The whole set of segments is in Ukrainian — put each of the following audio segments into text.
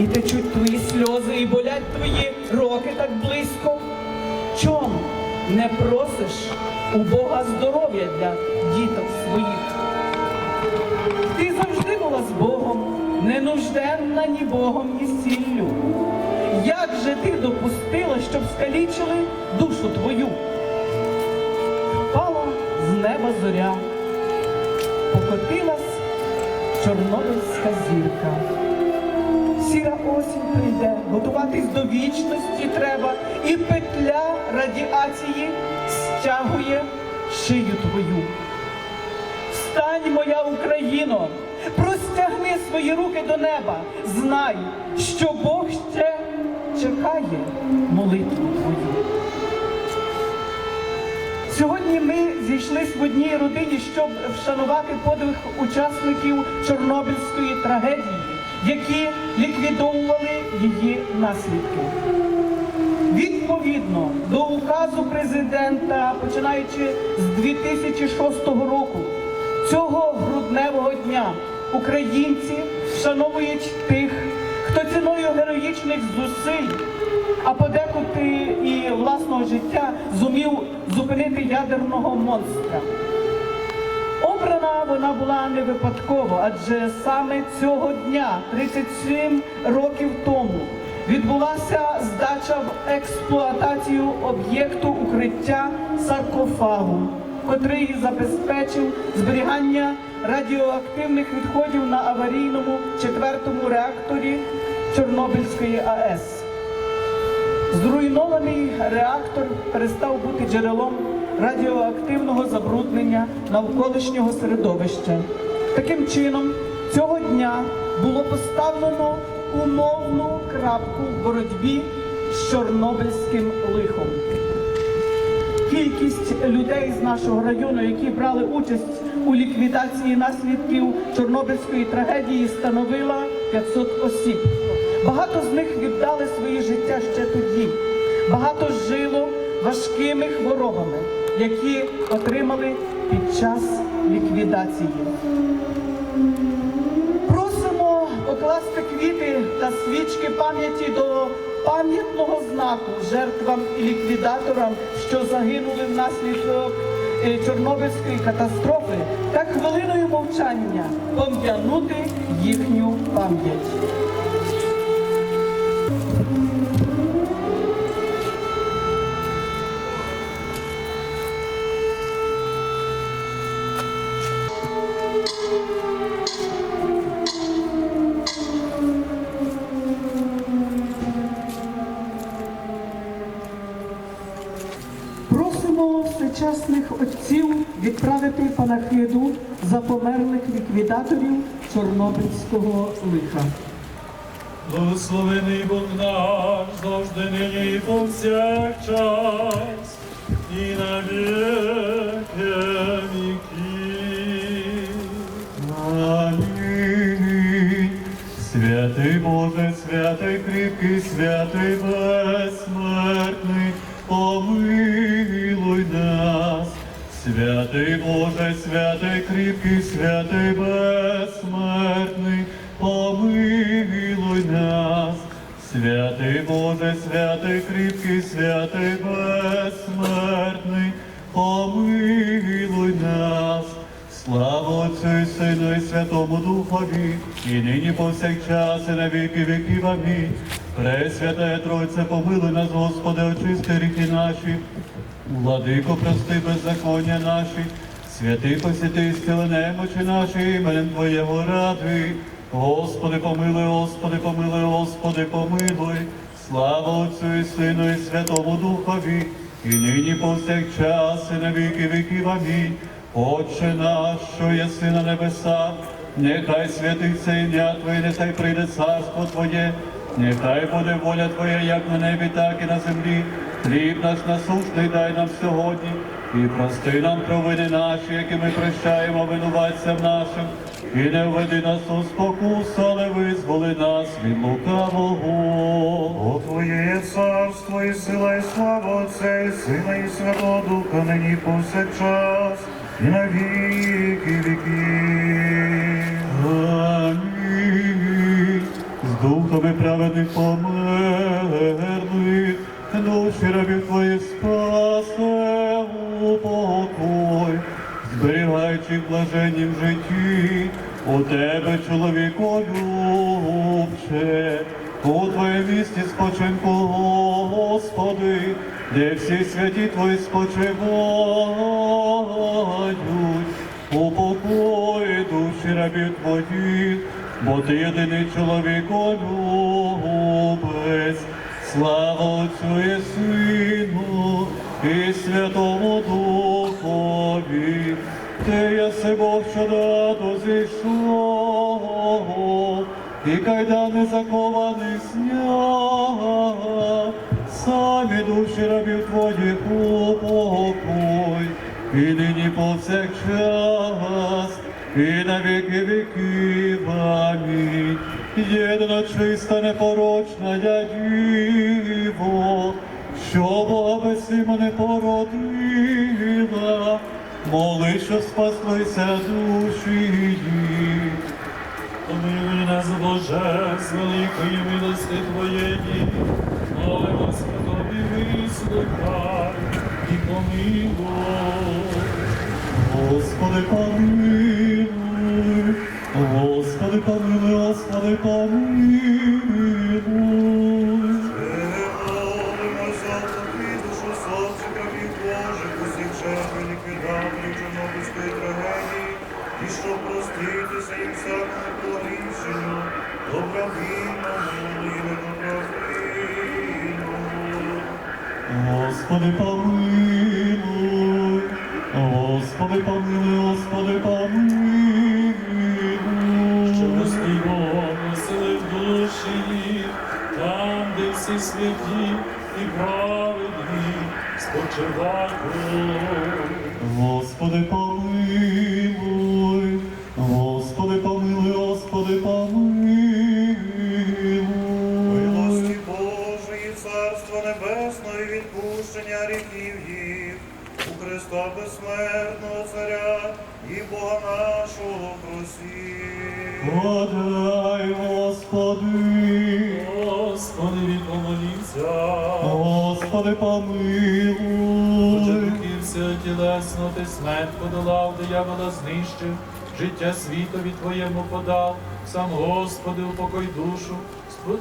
І течуть твої сльози, і болять твої роки так близько. Чом не просиш у Бога здоров'я для діток своїх? Ти завжди була з Богом, не нужденна ні Богом, ні сіллю. Як же ти допустила, щоб скалічили душу твою? Впала з неба зоря, покотилась чорнобильська зірка. Сіра осінь прийде, готуватись до вічності треба, і петля радіації стягує шию твою. Встань, моя Україно, простягни свої руки до неба. Знай, що Бог ще чекає молитву твою. Сьогодні ми зійшлись в одній родині, щоб вшанувати подвиг учасників Чорнобильської трагедії, які ліквідовували її наслідки. Відповідно до указу президента, починаючи з 2006 року, цього грудневого дня українці вшановують тих, хто ціною героїчних зусиль, а подекуди і власного життя зумів зупинити ядерного монстра. Обрана вона була не випадково, адже саме цього дня, 37 років тому, відбулася здача в експлуатацію об'єкту укриття саркофагу, котрий забезпечив зберігання радіоактивних відходів на аварійному четвертому реакторі Чорнобильської АЕС. Зруйнований реактор перестав бути джерелом радіоактивного забруднення навколишнього середовища. Таким чином, цього дня було поставлено умовну крапку в боротьбі з чорнобильським лихом. Кількість людей з нашого району, які брали участь у ліквідації наслідків Чорнобильської трагедії, становила 500 осіб. Багато з них віддали своє життя ще тоді. Багато жило важкими хворобами, які отримали під час ліквідації. Просимо покласти квіти та свічки пам'яті до пам'ятного знаку жертвам і ліквідаторам, що загинули внаслідок е, Чорнобильської катастрофи, та хвилиною мовчання пом'янути їхню пам'ять. Відправити панахиду за померлих ліквідаторів Чорнобильського лиха. Благословений Бог наш, завжди нині і повсякчас, і на віки віків. Амінь. Святий Боже, святий кріпкий, святий безсмертний, помилуй нас. Святий Боже, святий кріпкий, святий безсмертний, помилуй нас. Святий Боже, святий кріпкий, святий безсмертний, помилуй нас. Слава Отцю і Сину і Святому Духові, і нині повсякчас, і на віки віків. Амінь. Пресвятая Тройце, помилуй нас, Господи, очисти гріхи наші. Владико, прости беззаконня наші, святий посіти стіли немочі наші, іменем Твоєго ради. Господи, помилуй, Господи, помилуй, Господи, помилуй. Слава Отцю і Сину і Святому Духові, і нині повсякчас, і на віки віків. Амінь. Отче наш, що єси на небесах, нехай святиться ім'я Твоє, нехай прийде царство Твоє, нехай буде воля Твоя, як на небі, так і на землі. Хліб наш насущний дай нам сьогодні, і прости нам провини наші, які ми прощаємо винуватцям нашим, і не введи нас у спокусу, але визволи нас від лукавого. Бо Твоє є царство і сила, і слава Отця, і Сина, і Святого Духа, нині повсякчас, і на віки віків. Амінь. З духами праведних померлих, душі рабів твоїх спасе у покой, зберігаючи блаженні в житті, у тебе, чоловіко любче, у твоєму місті спочинку, Господи, де всі святі твої спочивають, у покої душі рабів твоїх, бо ти єдиний чоловіко любець, слава Отцю і Сину і Святому Духові, ти єси Бог, що раду зійшов, і кайдани закованих зняв, самі душі рабів твоїх упокой, і нині повсякчас, і на віки віків. Амінь. Єдина чиста, непорочна я діво, що Бога без не породила, моли, що спаслися душі їх. Помилуй нас, Боже, з великої милости Твоєї, молимось Тобі вислухай і помилуй. Господи, помилуй, Господи, помилуй, Господи, помилуй. І Чорнобильської трагедії, і щоб проститися їм всякому погрішенню, добровільному і. Господи, помилуй, Господи, помилуй, Господи, Що всі святі і праведні спочивають. Господи, помилуй, знищив, життя світові Твоєму подав, сам Господи, упокой душу,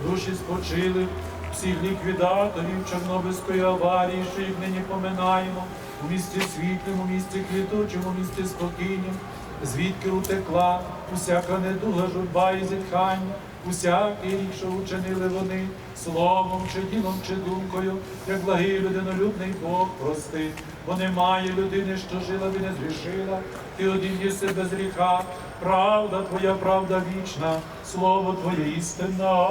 душі спочили, всіх ліквідаторів Чорнобильської аварії, що їх нині поминаємо, у місті світлому, у місті квітучому, у місті спокійнім, звідки утекла усяка недуга, журба і зітхання, усякий рік, що учинили вони, словом чи ділом, чи думкою, як благий людинолюбний Бог прости, бо немає людини, що жила би не зрішила, ти один єси без гріха, правда твоя, правда вічна, слово твоє істина.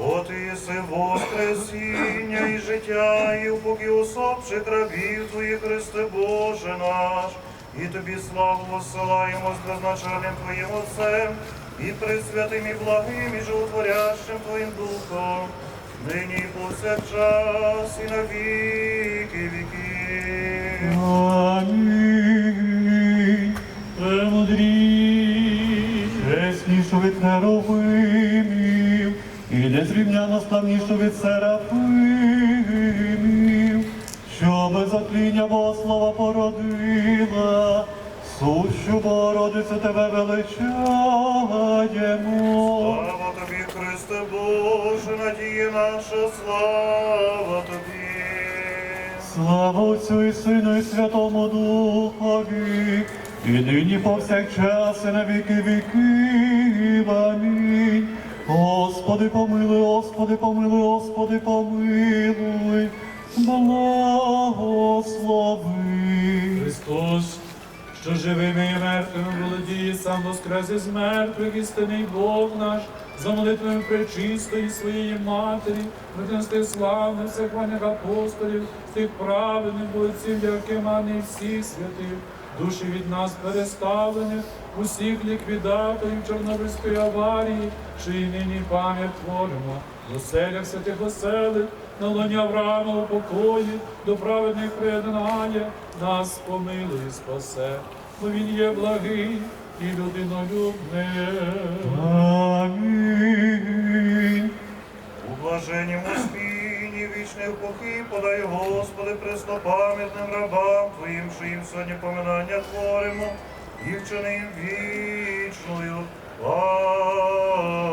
От і єси воскресіння і життя, і в упокій усопших рабів Твоїх, Христе Боже наш, і Тобі славу посилаємо з безначальним Твоїм Отцем, і присвятим, і благим, і животворящим Твоїм Духом, нині повсякчас, і на віки віків. Амінь. Премудрій, чеснішу від херовимів, і незрівняно славнішу від серафимів, що без отління Богослова породила, сущу Богородицю тебе величаємо. Слава Тобі, Христе Боже, надія наша, слава Тобі. Слава Отцю і Сину і Святому Духові, і нині повсякчас і на віки віків. Амінь. Господи, помилуй, Господи, помилуй, Господи, помилуй, благослови. Христос, що живими і мертвими володіє, сам воскрес із мертвих, істинний Бог наш, за молитвами пречистої своєї матері, виконати славних всехвальних апостолів, тих праведних бойців, яким а не всіх святих, душі від нас переставлених, усіх ліквідаторів Чорнобильської аварії, що і нині пам'ять творимо, в оселях святих оселих, на лоні Авраама у покої, до праведних приєднання, нас помилуй, спасе, бо він є благий і людинолюбний. Амінь. блаженнім успінні вічних похи, подай, Господи, преснопам'ятним рабам Твоїм, що їм сьогодні поминання творимо, і вчини вічною пам'ять.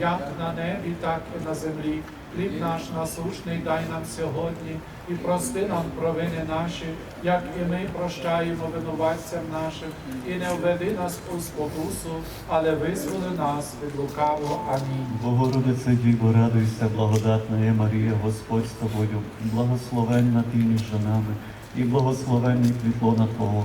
як на небі, так і на землі. Хліб наш насушний дай нам сьогодні і прости нам провини наші, як і ми прощаємо винуватцям нашим, і не введи нас у спокусу, але визволи нас від лукавого. Амінь. Богородице Діво, радуйся, благодатна Марія, Господь з тобою, благословенна ти між жінами, і благословенний плід лона Твого,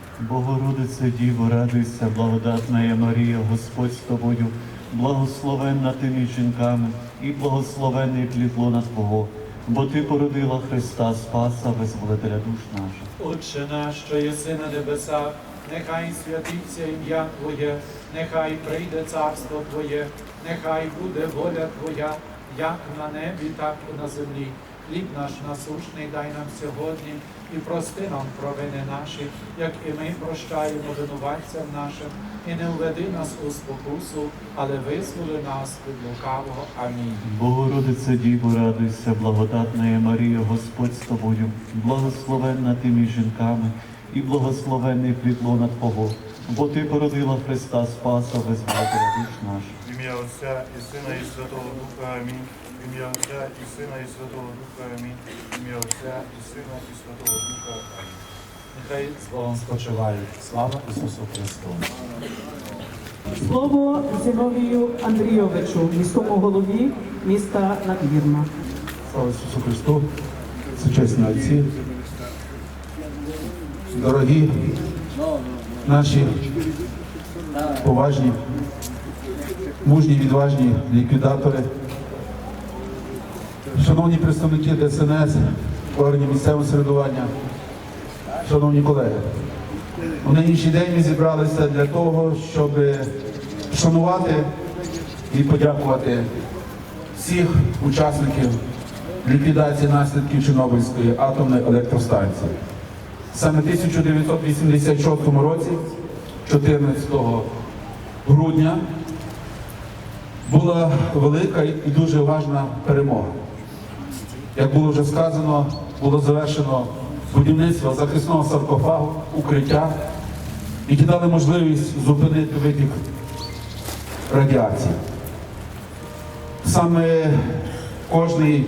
Богородице Діво, радуйся, благодатна Марія, Господь з тобою, благословенна ти між жінками, і благословенний плід лона Твого, бо Ти породила Христа Спаса, визволителя душ наших. Отче наш, що єси на небесах, нехай святиться ім'я Твоє, нехай прийде царство Твоє, нехай буде воля Твоя, як на небі, так і на землі. Хліб наш насущний дай нам сьогодні і прости нам провини наші, як і ми прощаємо винуватцям нашим, і не введи нас у спокусу, але визволи нас від лукавого. Амінь. Богородице Діво, радуйся, благодатна Марія, Господь з тобою, благословенна ти між жінками, і благословенний плід лона Твого, бо Ти породила Христа Спаса, визволителя душ наших. В ім'я Отця і Сина і Святого Духа Амінь. Ім'я Отця і Сина і Святого Духа Амінь. В ім'я Отця і Сина і Святого Духа Амінь. Нехай з Богом спочивають. Слава Ісусу Христу! Слово Зіновію Андрійовичу, міському голові міста Надвірна. Слава Ісусу Христу, сучасні отці, дорогі наші поважні, мужні, відважні ліквідатори, шановні представники ДСНС, органів місцевого середування, шановні колеги. У нинішній день ми зібралися для того, щоб шанувати і подякувати всіх учасників ліквідації наслідків Чорнобильської атомної електростанції. Саме в 1986 році, 14 грудня, була велика і дуже важна перемога. Як було вже сказано, було завершено будівництво захисного саркофагу, укриття, які дали можливість зупинити витік радіації. Саме кожний,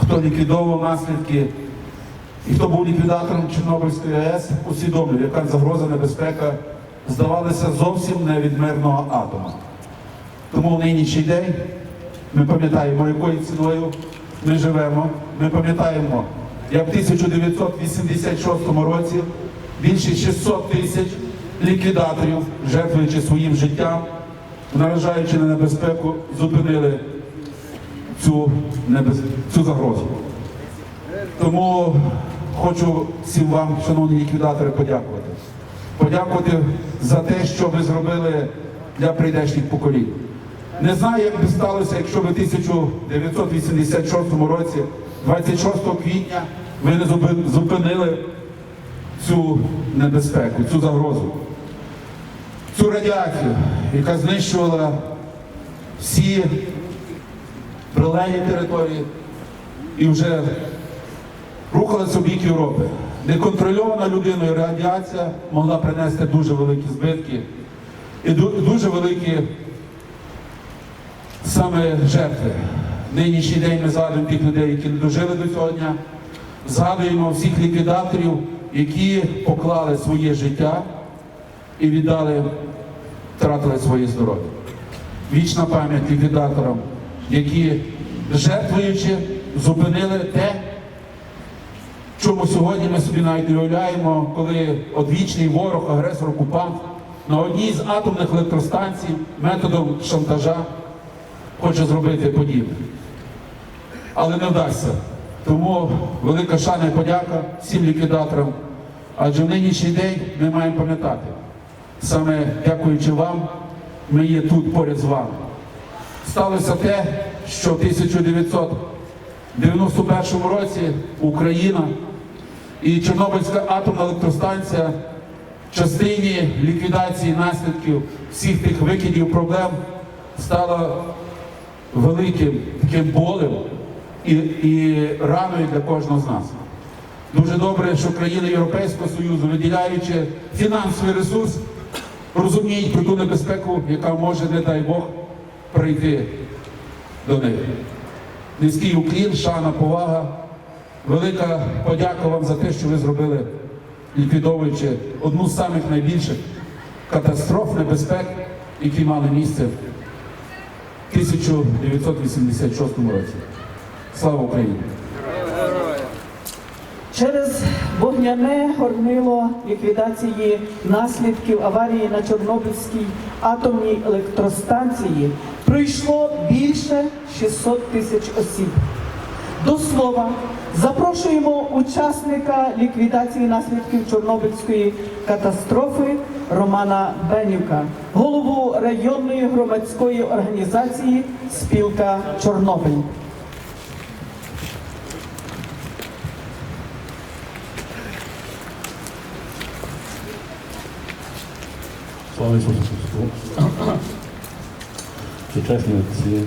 хто ліквідовував наслідки і хто був ліквідатором Чорнобильської АЕС, усвідомлює, яка загроза небезпека здавалася зовсім не від мирного атома. Тому в нинішній день ми пам'ятаємо, якою ціною ми живемо. Ми пам'ятаємо, як в 1986 році більше 600 тисяч ліквідаторів, жертвуючи своїм життям, наражаючи на небезпеку, зупинили цю, небез... цю загрозу. Тому хочу всім вам, шановні ліквідатори, подякувати. Подякувати за те, що ви зробили для прийдешніх поколінь. Не знаю, як би сталося, якщо ви в 1986 році, 26 квітня, ви не зупинили цю небезпеку, цю загрозу. цю радіацію, яка знищувала всі прилеглі території і вже рухалася в бік Європи. Неконтрольована людиною радіація могла принести дуже великі збитки і дуже великі саме жертви. Нинішній день ми згадуємо тих людей, які не дожили до цього дня. Згадуємо всіх ліквідаторів, які поклали своє життя і віддали, втратили своє здоров'я. Вічна пам'ять ліквідаторам, які жертвуючи, зупинили те, чому сьогодні ми собі навіть уявляємо, коли одвічний ворог, агресор, окупант на одній з атомних електростанцій методом шантажа хоче зробити подібне. Але не вдасться. Тому велика шана і подяка всім ліквідаторам. Адже в нинішній день ми маємо пам'ятати, саме дякуючи вам, ми є тут поряд з вами. Сталося те, що в 1991 році Україна і Чорнобильська атомна електростанція в частині ліквідації наслідків всіх тих викидів проблем стала великим таким болем і, і раною для кожного з нас. Дуже добре, що країни Європейського Союзу, виділяючи фінансовий ресурс, розуміють про ту небезпеку, яка може, не дай Бог, прийти до них. Низький уклін, шана, повага. Велика подяка вам за те, що ви зробили, ліквідовуючи одну з самих найбільших катастроф, небезпек, які мали місце 1986 році. Слава Україні! Через вогняне горнило ліквідації наслідків аварії на Чорнобильській атомній електростанції пройшло більше 600 тисяч осіб. До слова, запрошуємо учасника ліквідації наслідків Чорнобильської катастрофи Романа Бенюка, голову районної громадської організації Спілка Чорнобиль. Слава Ісусу Христу! Сучасні отці,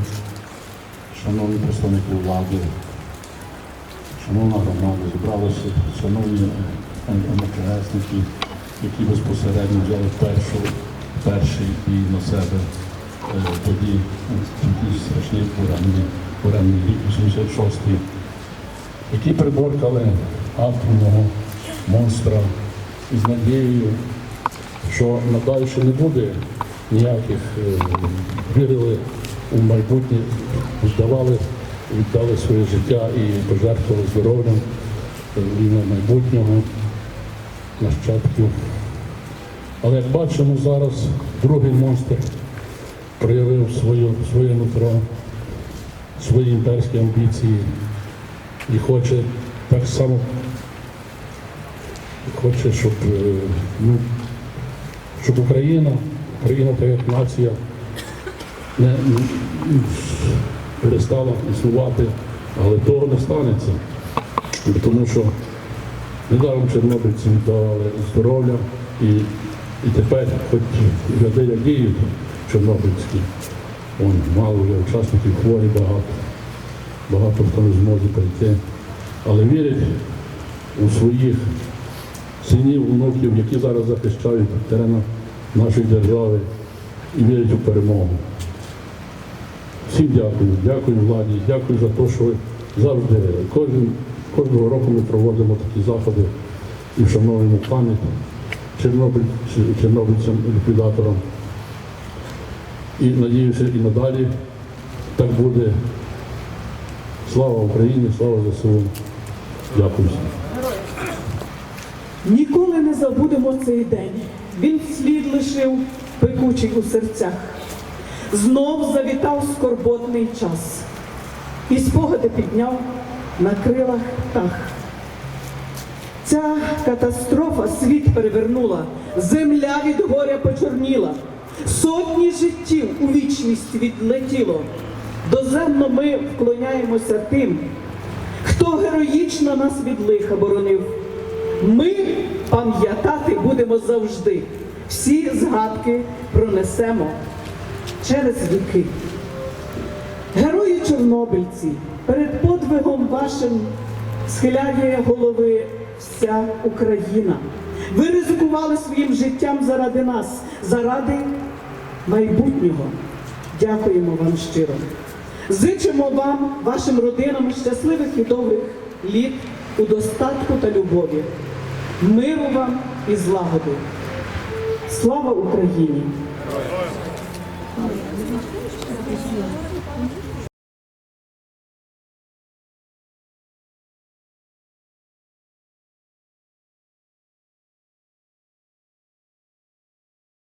шановні представники влади, шановна громада, зібралися шановні МКСники, які безпосередньо взяли першу, перший бій на себе е, тоді в ті страшні буремні, буремний рік 86-й, які приборкали атомного монстра. Із надією, що надалі не буде ніяких е, вірили у майбутнє, віддавали, віддали своє життя і пожертвували здоров'ям е, рівно майбутнього нащадків. Але як бачимо зараз, другий монстр проявив свою, своє нутро, свої імперські амбіції і хоче так само хоче, щоб е, ну, щоб Україна, Україна та як нація не м, перестала існувати, але того не станеться. Тому що недаром чорнобильці віддавали здоров'я і, і тепер, хоч ряди як діють чорнобильські, он, мало вже учасників хворі багато, багато хто не зможе прийти, але вірять у своїх синів, внуків, які зараз захищають терена нашої держави і вірять у перемогу. Всім дякую, дякую владі, дякую за те, що ви завжди, кожен, кожного року ми проводимо такі заходи і вшановуємо пам'ять Чорнобиль, чорнобильцям, ліквідаторам. І надіюся, і надалі так буде. Слава Україні, слава ЗСУ. Дякую. Ніколи не забудемо цей день. Він слід лишив пекучий у серцях. Знов завітав скорботний час. І спогади підняв на крилах птах. Ця катастрофа світ перевернула, земля від горя почорніла, сотні життів у вічність відлетіло. Доземно ми вклоняємося тим, хто героїчно нас від лиха боронив. Ми пам'ятати будемо завжди всі згадки пронесемо через віки. Герої чорнобильці, перед подвигом вашим схиляє голови вся Україна. Ви ризикували своїм життям заради нас, заради майбутнього. Дякуємо вам щиро. Зичимо вам, вашим родинам щасливих і довгих літ у достатку та любові, миру вам і злагоди. Слава Україні!